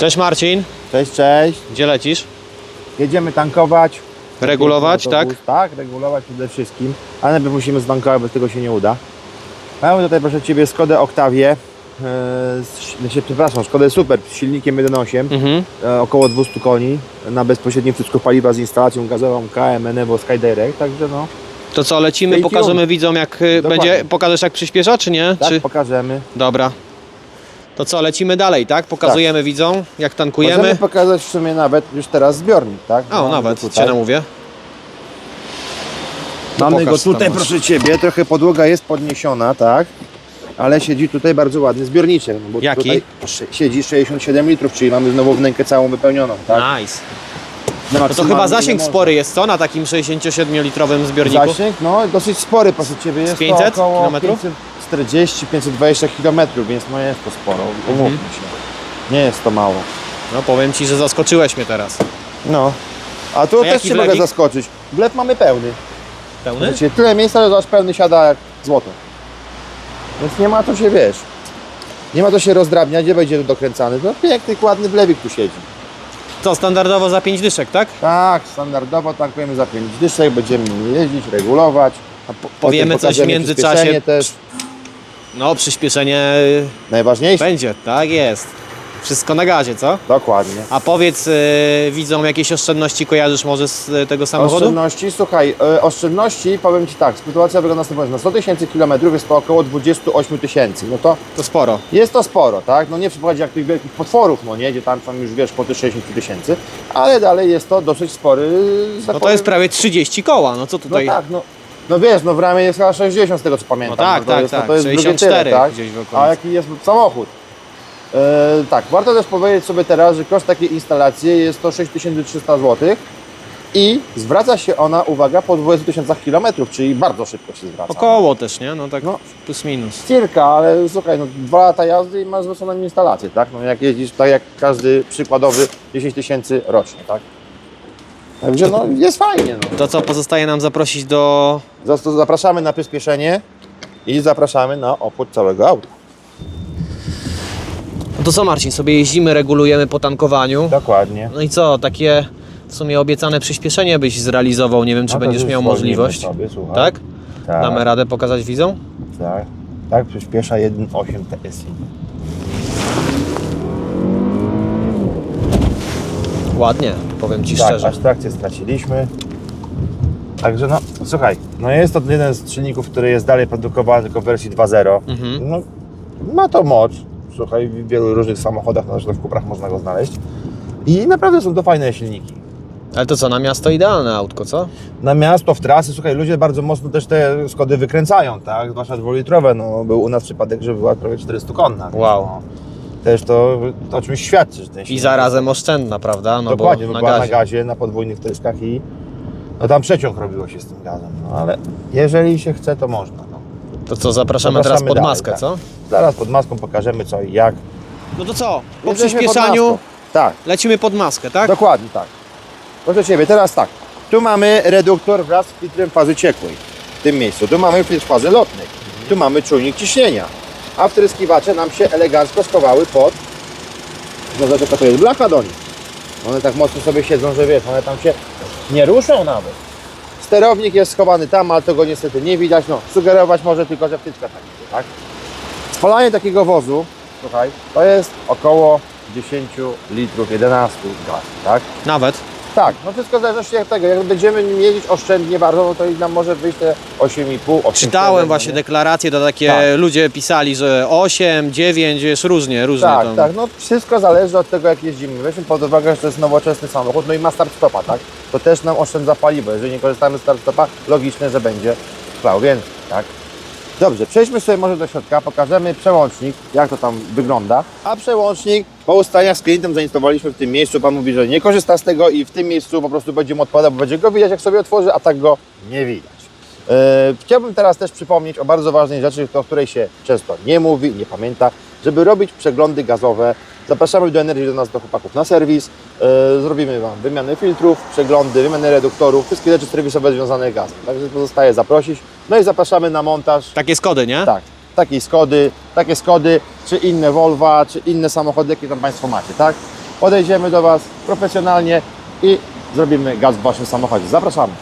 Cześć Marcin, Cześć, cześć. gdzie lecisz? Jedziemy tankować. Regulować, tak? Autobus. Tak, regulować przede wszystkim. Ale najpierw musimy ztankować, bez tego się nie uda. Mamy tutaj proszę Ciebie Skodę Octavię. e, z- Znaczy, przepraszam, Szkodę Super z silnikiem 1.8, Mhm. e, około 200 koni na bezpośrednim wtyczku paliwa z instalacją gazową KM Enevo Skydirect, także no, To co, lecimy, Stay pokażemy widzom jak y, Dokładnie. będzie, pokażesz jak przyspiesza, czy nie? tak Czy... pokażemy. Dobra. To co, lecimy dalej, tak? Pokazujemy widzom, jak tankujemy. Możemy pokazać w sumie nawet już teraz zbiornik, tak? O, Mamy nawet, cię namówię. To Mamy pokaż, go tutaj, proszę Ciebie, trochę podłoga jest podniesiona, tak? Ale siedzi tutaj bardzo ładny zbiorniczek. No bo Jaki? Tutaj siedzi 67 litrów, czyli mamy znowu wnękę całą wypełnioną, tak? Nice. No to chyba zasięg spory jest, co? Na takim 67-litrowym zbiorniku? Zasięg, no dosyć spory, proszę Ciebie, jest 500 to około kilometrów? 540-520 km, więc no jest to sporo, umówmy Mhm. się. Nie jest to mało. No powiem Ci, że zaskoczyłeś mnie teraz. No. A tu A też Cię mogę zaskoczyć. Wlew mamy pełny. Pełny? Znaczy, tyle miejsca, że aż pełny siada jak złoto. Więc nie ma to się, wiesz, nie ma to się rozdrabniać, gdzie będzie dokręcany. No piękny, ładny wlewik tu siedzi. Co, standardowo za 5 dyszek, tak? Tak, standardowo tankujemy za 5 dyszek, będziemy jeździć, regulować. A po, powiemy coś w międzyczasie. też. No, przyspieszenie Najważniejsze. będzie, tak jest. Wszystko na gazie, co? Dokładnie. A powiedz, y, widzą jakieś oszczędności kojarzysz może z y, tego samochodu? Oszczędności, słuchaj, e, oszczędności, powiem Ci tak, sytuacja wygląda następująco. Na 100 tysięcy kilometrów jest to około 28 tysięcy. No to To sporo. Jest to sporo, tak? No nie w przypadku jak tych wielkich potworów, no nie, gdzie tam są już wiesz po te 60 tysięcy, ale dalej jest to dosyć spory. że tak No to powiem- jest prawie 30 koła, no co No tutaj? tak, no. No wiesz, no w ramie jest chyba 60 z tego co pamiętam. No tak, to tak, jest, tak, No to jest drugie 64 tyle, tak? gdzieś w okolicy. A jaki jest samochód? E, tak, warto też powiedzieć sobie teraz, że koszt takiej instalacji jest to 6300 zł i zwraca się ona, uwaga, po 20 tysiącach kilometrów, czyli bardzo szybko się zwraca. Około też, nie? No tak No. plus minus. Cirka, ale słuchaj, no dwa lata jazdy i masz zwróconą instalację, tak? No jak jeździsz, tak jak każdy przykładowy 10 tysięcy rocznie, tak? Także no jest fajnie, no. To co, pozostaje nam zaprosić do... Zas- Zapraszamy na przyspieszenie i zapraszamy na opłat całego auta. No to co Marcin, sobie jeździmy, regulujemy po tankowaniu. Dokładnie. No i co, takie w sumie obiecane przyspieszenie byś zrealizował, nie wiem czy No to będziesz już miał zwolnimy możliwość. Sobie, słuchaj. Tak? Tak, Damy radę pokazać widzom? tak. Tak, przyspiesza 1.8 TSI. Ładnie, powiem Ci Tak, szczerze. aż trakcję straciliśmy. Także no, słuchaj, no jest to jeden z silników, który jest dalej produkowany tylko w wersji 2.0. Mhm. No, ma to moc. Słuchaj, w wielu różnych samochodach, na przykład w Kuprach można go znaleźć. I naprawdę są to fajne silniki. Ale to co, na miasto idealne autko, co? Na miasto, w trasy, słuchaj, ludzie bardzo mocno też te Skody wykręcają, tak? Zwłaszcza dwulitrowe, no był u nas przypadek, że była prawie 400 konna. Wow. No, też to, to o czymś świadczy, że ten I silnik zarazem oszczędna, prawda? No Dokładnie, bo bo na była gazie. na gazie, na podwójnych tryskach i no tam przeciąg robiło się z tym gazem, no ale jeżeli się chce, to można. No. To co, zapraszamy, Zapraszamy teraz pod dalej, maskę, tak. co? Zaraz pod maską pokażemy co i jak. No to co, po Jesteśmy pod przyspieszaniu maską. Tak, lecimy pod maskę, tak? dokładnie tak. Proszę Ciebie, teraz tak. Tu mamy reduktor wraz z filtrem fazy ciekłej. W tym miejscu. Tu mamy filtr fazy lotnej. Tu mamy czujnik ciśnienia. A wtryskiwacze nam się elegancko schowały pod... No jaka to jest blacha do nich. One tak mocno sobie siedzą, że wiesz, one tam się nie ruszą nawet. Sterownik jest schowany tam, ale tego niestety nie widać. No, sugerować może tylko, że wtyczka tak idzie, tak? Spalanie takiego wozu, słuchaj, to jest około 10 litrów, 11 gaz, tak? Nawet. Tak, no wszystko zależy od tego. Jak będziemy jeździć oszczędnie bardzo, no to i nam może wyjść te 8,5, 8,7. Czytałem właśnie nie? deklaracje, to takie Tak. ludzie pisali, że 8, 9, wiesz, różnie, różnie Tak, tam. tak, no wszystko zależy od tego jak jeździmy. Weźmy pod uwagę, że to jest nowoczesny samochód, no i ma start stopa, tak? To też nam oszczędza paliwo. Jeżeli nie korzystamy z start stopa, logiczne, że będzie trwał więcej, tak? Dobrze, przejdźmy sobie może do środka, pokażemy przełącznik, jak to tam wygląda. A przełącznik po ustaleniach z klientem zainstalowaliśmy w tym miejscu. Pan mówi, że nie korzysta z tego i w tym miejscu po prostu będzie mu odpadał, bo będzie go widać jak sobie otworzy, a tak go nie widać. E, Chciałbym teraz też przypomnieć o bardzo ważnej rzeczy, o której się często nie mówi, nie pamięta, żeby robić przeglądy gazowe. Zapraszamy do Energii do nas, do chłopaków na serwis. E, Zrobimy Wam wymianę filtrów, przeglądy, wymianę reduktorów, wszystkie rzeczy serwisowe związane z gazem. Także pozostaje zaprosić. No i zapraszamy na montaż. Takie Skody, nie? Tak, takiej Skody, takie Skody, czy inne Volva, czy inne samochody, jakie tam Państwo macie, tak? podejdziemy do Was profesjonalnie i zrobimy gaz w Waszym samochodzie. Zapraszamy.